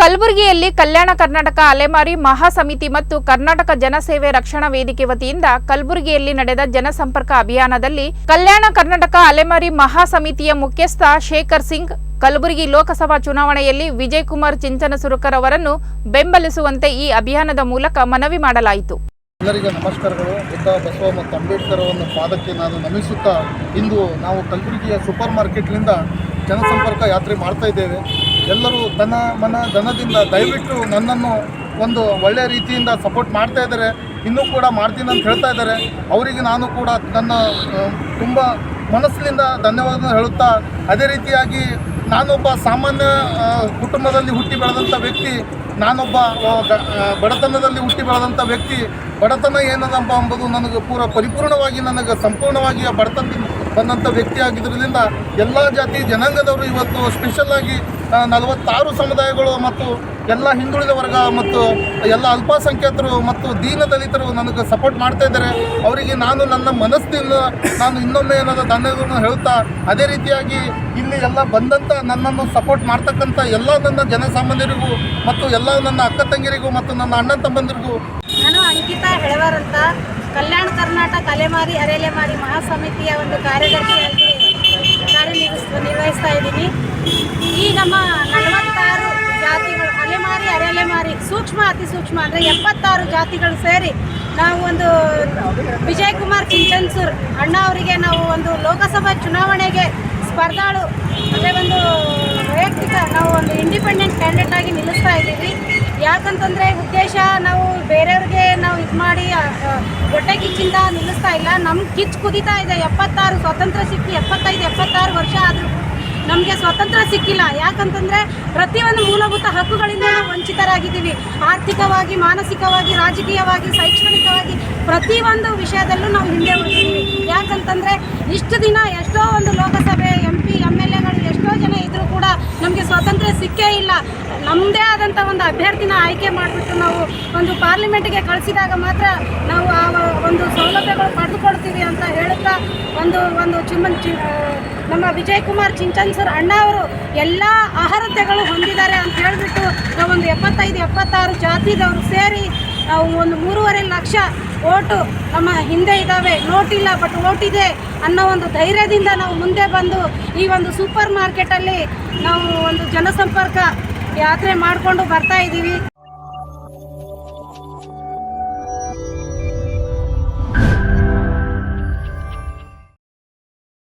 ಕಲಬುರಗಿಯಲ್ಲಿ ಕಲ್ಯಾಣ ಕರ್ನಾಟಕ ಅಲೆಮಾರಿ ಮಹಾಸಮಿತಿ ಮತ್ತು ಕರ್ನಾಟಕ ಜನಸೇವೆ ರಕ್ಷಣಾ ವೇದಿಕೆ ವತಿಯಿಂದ ಕಲಬುರಗಿಯಲ್ಲಿ ನಡೆದ ಜನಸಂಪರ್ಕ ಅಭಿಯಾನದಲ್ಲಿ ಕಲ್ಯಾಣ ಕರ್ನಾಟಕ ಅಲೆಮಾರಿ ಮಹಾಸಮಿತಿಯ ಮುಖ್ಯಸ್ಥ ಶೇಖರ್ ಸಿಂಗ್, ಕಲಬುರಗಿ ಲೋಕಸಭಾ ಚುನಾವಣೆಯಲ್ಲಿ ವಿಜಯ್ ಕುಮಾರ್ ಚಿಂಚನಸುರುಕರ್ ಅವರನ್ನು ಬೆಂಬಲಿಸುವಂತೆ ಈ ಅಭಿಯಾನದ ಮೂಲಕ ಮನವಿ ಮಾಡಲಾಯಿತು. ಎಲ್ಲರಿಗೂ ನಮಸ್ಕಾರಗಳು. ಬುದ್ಧ, ಬಸವ ಮತ್ತು ಅಂಬೇಡ್ಕರ್ ಅವರ ಪಾದಕ್ಕೆ ನಾನು ನಮಿಸುತ್ತಾ ಇಂದು ನಾವು ಕಲಬುರಗಿಯ ಸೂಪರ್ ಮಾರ್ಕೆಟ್ನಿಂದ ಜನಸಂಪರ್ಕ ಯಾತ್ರೆ ಮಾಡ್ತಾ ಇದ್ದೇವೆ. ಎಲ್ಲರೂ ಧನ ಮನ ಧನದಿಂದ ದಯವಿಟ್ಟು ನನ್ನನ್ನು ಒಂದು ಒಳ್ಳೆಯ ರೀತಿಯಿಂದ ಸಪೋರ್ಟ್ ಮಾಡ್ತಾ ಇದ್ದಾರೆ. ಇನ್ನೂ ಕೂಡ ಮಾಡ್ತೀನಿ ಅಂತ ಹೇಳ್ತಾ ಇದ್ದಾರೆ. ಅವರಿಗೆ ನಾನು ಕೂಡ ನನ್ನ ತುಂಬ ಮನಸ್ಸಿನಿಂದ ಧನ್ಯವಾದ ಹೇಳುತ್ತಾ, ಅದೇ ರೀತಿಯಾಗಿ ನಾನೊಬ್ಬ ಸಾಮಾನ್ಯ ಕುಟುಂಬದಲ್ಲಿ ಹುಟ್ಟಿ ಬೆಳೆದಂಥ ವ್ಯಕ್ತಿ ನಾನೊಬ್ಬ ಬಡತನದಲ್ಲಿ ಹುಟ್ಟಿ ಬೆಳೆದಂಥ ವ್ಯಕ್ತಿ, ಬಡತನ ಏನದಪ್ಪ ಎಂಬುದು ನನಗೆ ಪೂರ ಪರಿಪೂರ್ಣವಾಗಿ ನನಗೆ ಸಂಪೂರ್ಣವಾಗಿ ಆ ಬಡತನದಿಂದ ಬಂದಂಥ ವ್ಯಕ್ತಿ ಆಗಿದ್ದರಿಂದ ಎಲ್ಲ ಜಾತಿ ಜನಾಂಗದವರು ಇವತ್ತು ಸ್ಪೆಷಲ್ಲಾಗಿ ನಲವತ್ತಾರು ಸಮುದಾಯಗಳು ಮತ್ತು ಎಲ್ಲ ಹಿಂದುಳಿದ ವರ್ಗ ಮತ್ತು ಎಲ್ಲ ಅಲ್ಪಸಂಖ್ಯಾತರು ಮತ್ತು ದೀನ ದಲಿತರು ನನಗೆ ಸಪೋರ್ಟ್ ಮಾಡ್ತಾ ಇದ್ದಾರೆ. ಅವರಿಗೆ ನಾನು ನನ್ನ ಮನಸ್ಸಿನಿಂದ ನಾನು ಇನ್ನೊಮ್ಮೆ ಏನಾದರೂ ಧನ್ಯಗಳನ್ನು ಹೇಳ್ತಾ ಅದೇ ರೀತಿಯಾಗಿ ಇಲ್ಲಿ ಎಲ್ಲ ಬಂದಂಥ ನನ್ನನ್ನು ಸಪೋರ್ಟ್ ಮಾಡ್ತಕ್ಕಂಥ ಎಲ್ಲ ನನ್ನ ಜನಸಾಮಾನ್ಯರಿಗೂ ಮತ್ತು ಎಲ್ಲ ನನ್ನ ಅಕ್ಕ ತಂಗಿರಿಗೂ ಮತ್ತು ನನ್ನ ಅಣ್ಣ ತಮ್ಮಂದಿರಿಗೂ. ನಾನು ಅಂಕಿತಾ ಹೆಳವಾರ್ ಅಂತ ಕಲ್ಯಾಣ ಕರ್ನಾಟಕ ಅಲೆಮಾರಿ ಅರೆಲೆಮಾರಿ ಮಹಾಸಮಿತಿಯ ಒಂದು ಕಾರ್ಯದರ್ಶಿಯಾಗಿ ಕಾರ್ಯನಿರ್ವಹಿಸ್ ಇದ್ದೀನಿ. ಈ ನಮ್ಮ ನಲವತ್ತಾರು ಜಾತಿಗಳು, ಅಲೆಮಾರಿ, ಅರೆಲೆಮಾರಿ, ಸೂಕ್ಷ್ಮ, ಅತಿ ಸೂಕ್ಷ್ಮ ಅಂದರೆ ಎಪ್ಪತ್ತಾರು ಜಾತಿಗಳು ಸೇರಿ ನಾವು ಒಂದು ವಿಜಯ್ ಕುಮಾರ್ ಚಿಂಚನ್ಸೂರ್ ಅಣ್ಣ ಅವರಿಗೆ ನಾವು ಒಂದು ಲೋಕಸಭಾ ಚುನಾವಣೆಗೆ ಸ್ಪರ್ಧಾಳು, ಅಂದರೆ ಒಂದು ವೈಯಕ್ತಿಕ ನಾವು ಇಂಡಿಪೆಂಡೆಂಟ್ ಕ್ಯಾಂಡಿಡೇಟ್ ಆಗಿ ನಿಲ್ಲಿಸ್ತಾ ಇದ್ದೀವಿ. ಯಾಕಂತಂದರೆ ಉದ್ದೇಶ ನಾವು ಬೇರೆಯವ್ರಿಗೆ ನಾವು ಇದು ಮಾಡಿ ಹೊಟ್ಟೆ ಕಿಚ್ಚಿಂದ ನಿಲ್ಲಿಸ್ತಾ ಇಲ್ಲ. ನಮ್ಮ ಕಿಚ್ಚು ಕುದೀತಾ ಇದೆ. ಎಪ್ಪತ್ತಾರು ಸ್ವಾತಂತ್ರ್ಯ ಸಿಕ್ಕಿ ಎಪ್ಪತ್ತೈದು, ಎಪ್ಪತ್ತಾರು ವರ್ಷ ಆದರೂ ನಮಗೆ ಸ್ವಾತಂತ್ರ್ಯ ಸಿಕ್ಕಿಲ್ಲ. ಯಾಕಂತಂದರೆ ಪ್ರತಿಯೊಂದು ಮೂಲಭೂತ ಹಕ್ಕುಗಳಿಂದ ನಾವು ವಂಚಿತರಾಗಿದ್ದೀವಿ. ಆರ್ಥಿಕವಾಗಿ, ಮಾನಸಿಕವಾಗಿ, ರಾಜಕೀಯವಾಗಿ, ಶೈಕ್ಷಣಿಕವಾಗಿ ಪ್ರತಿಯೊಂದು ವಿಷಯದಲ್ಲೂ ನಾವು ಹಿಂದೆ ಉಳಿದಿದ್ದೀವಿ ಯಾಕಂತಂದರೆ ಇಷ್ಟು ದಿನ ಎಷ್ಟೋ ಒಂದು ಲೋಕಸಭೆ ಎಂ ಎಂ ಎಲ್ ಎಗಳು ಎಷ್ಟೋ ಜನ ಇದ್ದರೂ ಕೂಡ ನಮಗೆ ಸ್ವಾತಂತ್ರ್ಯ ಸಿಕ್ಕೇ ಇಲ್ಲ ನಮ್ಮದೇ ಆದಂಥ ಒಂದು ಅಭ್ಯರ್ಥಿನ ಆಯ್ಕೆ ಮಾಡಿಬಿಟ್ಟು ನಾವು ಒಂದು ಪಾರ್ಲಿಮೆಂಟ್ಗೆ ಕಳಿಸಿದಾಗ ಮಾತ್ರ ನಾವು ಆ ಒಂದು ಸೌಲಭ್ಯಗಳು ಪಡೆದುಕೊಳ್ತೀವಿ ಅಂತ ಹೇಳುತ್ತಾ ಒಂದು ಒಂದು ಚಿಮ್ಮನ್ ಚಿ ನಮ್ಮ ವಿಜಯ್ ಕುಮಾರ್ ಚಿಂಚನ್ ಸರ್ ಅಣ್ಣ ಅವರು ಎಲ್ಲ ಅರ್ಹತೆಗಳು ಹೊಂದಿದ್ದಾರೆ ಅಂತ ಹೇಳಿಬಿಟ್ಟು ನಾವೊಂದು ಎಪ್ಪತ್ತೈದು, ಎಪ್ಪತ್ತಾರು ಜಾತಿದವರು ಸೇರಿ ನಾವು ಒಂದು ಮೂರುವರೆ ಲಕ್ಷ ಓಟು ನಮ್ಮ ಹಿಂದೆ ಇದ್ದಾವೆ. ನೋಟ್ ಇಲ್ಲ ಬಟ್ ಓಟಿದೆ ಅನ್ನೋ ಒಂದು ಧೈರ್ಯದಿಂದ ನಾವು ಮುಂದೆ ಬಂದು ಈ ಒಂದು ಸೂಪರ್ ಮಾರ್ಕೆಟಲ್ಲಿ ನಾವು ಒಂದು ಜನಸಂಪರ್ಕ ಯಾತ್ರೆ ಮಾಡಿಕೊಂಡು ಬರ್ತಾ ಇದ್ದೀವಿ.